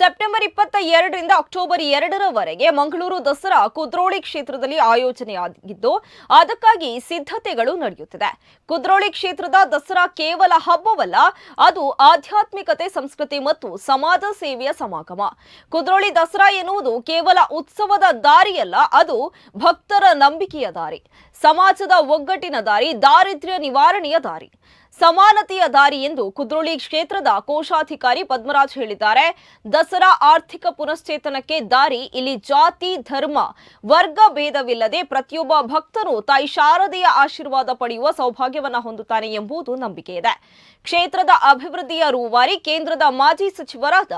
September ಇಪ್ಪತ್ತ ಎರಡರಿಂದ October ಎರಡರವರೆಗೆ ಮಂಗಳೂರು ದಸರಾ ಕುದ್ರೋಳಿ ಕ್ಷೇತ್ರದಲ್ಲಿ ಆಯೋಜನೆಯಾಗಿದ್ದು, ಅದಕ್ಕಾಗಿ ಸಿದ್ಧತೆಗಳು ನಡೆಯುತ್ತಿದೆ. ಕುದ್ರೋಳಿ ಕ್ಷೇತ್ರದ ದಸರಾ ಕೇವಲ ಹಬ್ಬವಲ್ಲ, ಅದು ಆಧ್ಯಾತ್ಮಿಕತೆ, ಸಂಸ್ಕೃತಿ ಮತ್ತು ಸಮಾಜ ಸೇವೆಯ ಸಮಾಗಮ. ಕುದ್ರೋಳಿ ದಸರಾ ಎನ್ನುವುದು ಕೇವಲ ಉತ್ಸವದ ದಾರಿಯಲ್ಲ, ಅದು ಭಕ್ತರ ನಂಬಿಕೆಯ ದಾರಿ. ಸಮಾಜದ ಒಗ್ಗಟ್ಟಿನ ದಾರಿ, ದಾರಿದ್ರ್ಯ ನಿವಾರಣೆಯ ದಾರಿ. ಸಮಾನತೆಯ ದಾರಿ ಎಂದು ಕುದ್ರೋಳಿ ಕ್ಷೇತ್ರದ ಕೋಶಾಧಿಕಾರಿ ಪದ್ಮರಾಜ್ ಹೇಳಿದ್ದಾರೆ. ದಸರಾ ಆರ್ಥಿಕ ಪುನಶ್ಚೇತನಕ್ಕೆ ದಾರಿ ಇಲ್ಲಿ ಜಾತಿ, ಧರ್ಮ, ವರ್ಗ ಭೇದವಿಲ್ಲದೆ ಪ್ರತಿಯೊಬ್ಬ ಭಕ್ತರು ತಾಯಿ ಶಾರದೆಯ ಆಶೀರ್ವಾದ ಪಡೆಯುವ ಸೌಭಾಗ್ಯವನ್ನು ಹೊಂದುತ್ತಾನೆ ಎಂಬುದು ನಂಬಿಕೆ ಇದೆ. ಕ್ಷೇತ್ರದ ಅಭಿವೃದ್ಧಿಯ ರೂವಾರಿ ಕೇಂದ್ರದ ಮಾಜಿ ಸಚಿವರಾದ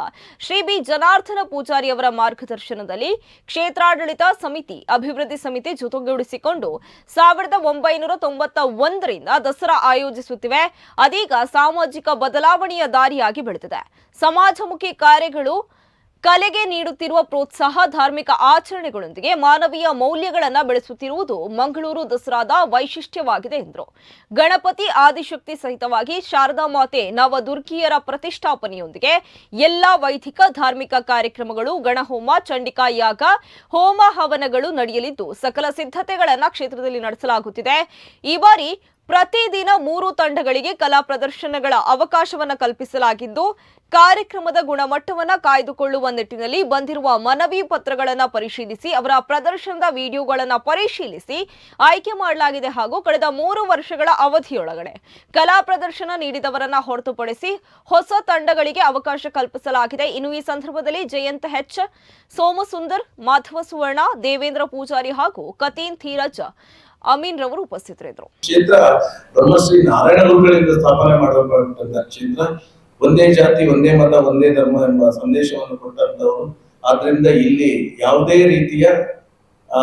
ಶ್ರೀ ಬಿ ಜನಾರ್ದನ ಪೂಜಾರಿ ಅವರ ಮಾರ್ಗದರ್ಶನದಲ್ಲಿ ಕ್ಷೇತ್ರಾಡಳಿತ ಸಮಿತಿ, ಅಭಿವೃದ್ಧಿ ಸಮಿತಿ ಜೊತೆಗೂಡಿಸಿಕೊಂಡು ಸಾವಿರದ ಒಂಬೈನೂರ ತೊಂಬತ್ತ ಒಂದರಿಂದ ದಸರಾ ಆಯೋಜಿಸುತ್ತಿವೆ. ಅದೀಗ ಸಾಮಾಜಿಕ ಬದಲಾವಣೆಯ ದಾರಿಯಾಗಿ ಬೆಳೆದಿದೆ. ಸಮಾಜಮುಖಿ ಕಾರ್ಯಗಳು ಕಲೆಗೆ ನೀಡುತ್ತಿರುವ ಪ್ರೋತ್ಸಾಹ, ಧಾರ್ಮಿಕ ಆಚರಣೆಗಳೊಂದಿಗೆ ಮಾನವೀಯ ಮೌಲ್ಯಗಳನ್ನು ಬೆಳೆಸುತ್ತಿರುವುದು ಮಂಗಳೂರು ದಸರಾದ ವೈಶಿಷ್ಟ್ಯವಾಗಿದೆ ಎಂದರು. ಗಣಪತಿ ಆದಿಶಕ್ತಿ ಸಹಿತವಾಗಿ ಶಾರದಾ ಮಾತೆ ನವದುರ್ಗಿಯರ ಪ್ರತಿಷ್ಠಾಪನೆಯೊಂದಿಗೆ ಎಲ್ಲಾ ವೈದಿಕ ಧಾರ್ಮಿಕ ಕಾರ್ಯಕ್ರಮಗಳು, ಗಣಹೋಮ, ಚಂಡಿಕಾ ಯಾಗ, ಹೋಮ ಹವನಗಳು ನಡೆಯಲಿದ್ದು, ಸಕಲ ಸಿದ್ಧತೆಗಳನ್ನ ಕ್ಷೇತ್ರದಲ್ಲಿ ನಡೆಸಲಾಗುತ್ತಿದೆ. ಈ ಬಾರಿ ಪ್ರತಿದಿನ ಮೂರು ತಂಡಗಳಿಗೆ ಕಲಾ ಪ್ರದರ್ಶನಗಳ ಅವಕಾಶವನ್ನು ಕಲ್ಪಿಸಲಾಗಿದ್ದು, ಕಾರ್ಯಕ್ರಮದ ಗುಣಮಟ್ಟವನ್ನು ಕಾಯ್ದುಕೊಳ್ಳುವ ನಿಟ್ಟಿನಲ್ಲಿ ಬಂದಿರುವ ಮನವಿ ಪತ್ರಗಳನ್ನು ಪರಿಶೀಲಿಸಿ, ಅವರ ಪ್ರದರ್ಶನದ ವಿಡಿಯೋಗಳನ್ನು ಪರಿಶೀಲಿಸಿ ಆಯ್ಕೆ ಮಾಡಲಾಗಿದೆ ಹಾಗೂ ಕಳೆದ ಮೂರು ವರ್ಷಗಳ ಅವಧಿಯೊಳಗಡೆ ಕಲಾ ಪ್ರದರ್ಶನ ನೀಡಿದವರನ್ನ ಹೊರತುಪಡಿಸಿ ಹೊಸ ತಂಡಗಳಿಗೆ ಅವಕಾಶ ಕಲ್ಪಿಸಲಾಗಿದೆ. ಇನ್ನು ಈ ಸಂದರ್ಭದಲ್ಲಿ ಜಯಂತ್ ಹೆಚ್ ಸೋಮಸುಂದರ್, ಮಾಧವ ಸುವರ್ಣ, ದೇವೇಂದ್ರ ಪೂಜಾರಿ ಹಾಗೂ ಕತೀನ್ ಧೀರಜ್ ಅಮೀನ್ ರವರು ಉಪಸ್ಥಿತರಿದ್ದರು. ಕ್ಷೇತ್ರ, ಬ್ರಹ್ಮಶ್ರೀ ನಾರಾಯಣ ಗುರುಗಳಿಂದ ಸ್ಥಾಪನೆ ಮಾಡಲ್ಪಟ್ಟಂತ ಕ್ಷೇತ್ರ, ಒಂದೇ ಜಾತಿ, ಒಂದೇ ಮತ, ಒಂದೇ ಧರ್ಮ ಎಂಬ ಸಂದೇಶವನ್ನು ಕೊಟ್ಟಂತವರು ಆದ್ರಿಂದ ಇಲ್ಲಿ ಯಾವುದೇ ರೀತಿಯ, ಆ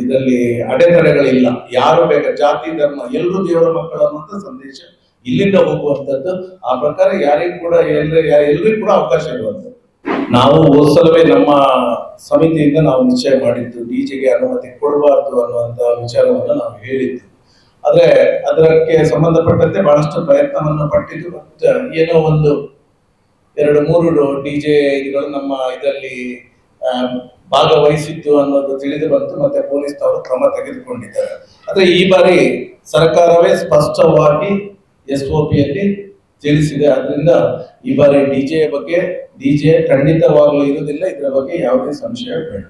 ಇದರಲ್ಲಿ ಅಡೆತಡೆಗಳಿಲ್ಲ. ಯಾರು ಬೇಕ? ಜಾತಿ, ಧರ್ಮ, ಎಲ್ಲರೂ ದೇವರ ಮಕ್ಕಳು ಅನ್ನುವಂಥ ಸಂದೇಶ ಇಲ್ಲಿಂದ ಹೋಗುವಂತದ್ದು ಆ ಪ್ರಕಾರ ಯಾರಿಗೂ ಕೂಡ ಎಲ್ಲರೂ ಎಲ್ರಿಗೂ ಕೂಡ ಅವಕಾಶ ಇರುವಂತದ್ದು ನಾವು ಓದ್ಸಲವೇ ನಮ್ಮ ಸಮಿತಿಯಿಂದ ನಾವು ನಿಶ್ಚಯ ಮಾಡಿದ್ದು, ಡಿಜೆಗೆ ಅನುಮತಿ ಕೊಡಬಾರ್ದು ಅನ್ನುವಂತ ವಿಚಾರವನ್ನು ನಾವು ಹೇಳಿದ್ದು. ಆದರೆ ಅದಕ್ಕೆ ಸಂಬಂಧಪಟ್ಟಂತೆ ಬಹಳಷ್ಟು ಪ್ರಯತ್ನವನ್ನು ಪಟ್ಟಿದ್ದು. ಬಟ್ ಏನೋ ಒಂದು ಎರಡು, ಮೂರು ಡಿಜೆ ಇದುಗಳು ನಮ್ಮ ಇದರಲ್ಲಿ ಭಾಗವಹಿಸಿದ್ದು ಅನ್ನೋದು ತಿಳಿದು ಬಂತು. ಮತ್ತೆ ಪೊಲೀಸ್ನವರು ಕ್ರಮ ತೆಗೆದುಕೊಂಡಿದ್ದಾರೆ. ಆದರೆ ಈ ಬಾರಿ ಸರ್ಕಾರವೇ ಸ್ಪಷ್ಟವಾಗಿ ಎಸ್ ಒ ಪಿಯಲ್ಲಿ ತಿಳಿಸಿದೆ. ಆದ್ರಿಂದ ಈ ಬಾರಿ ಡಿಜೆ ಬಗ್ಗೆ ಡಿಜೆ ಖಂಡಿತವಾಗಲೂ ಇರುವುದಿಲ್ಲ. ಇದರ ಬಗ್ಗೆ ಯಾವುದೇ ಸಂಶಯ ಬೇಡ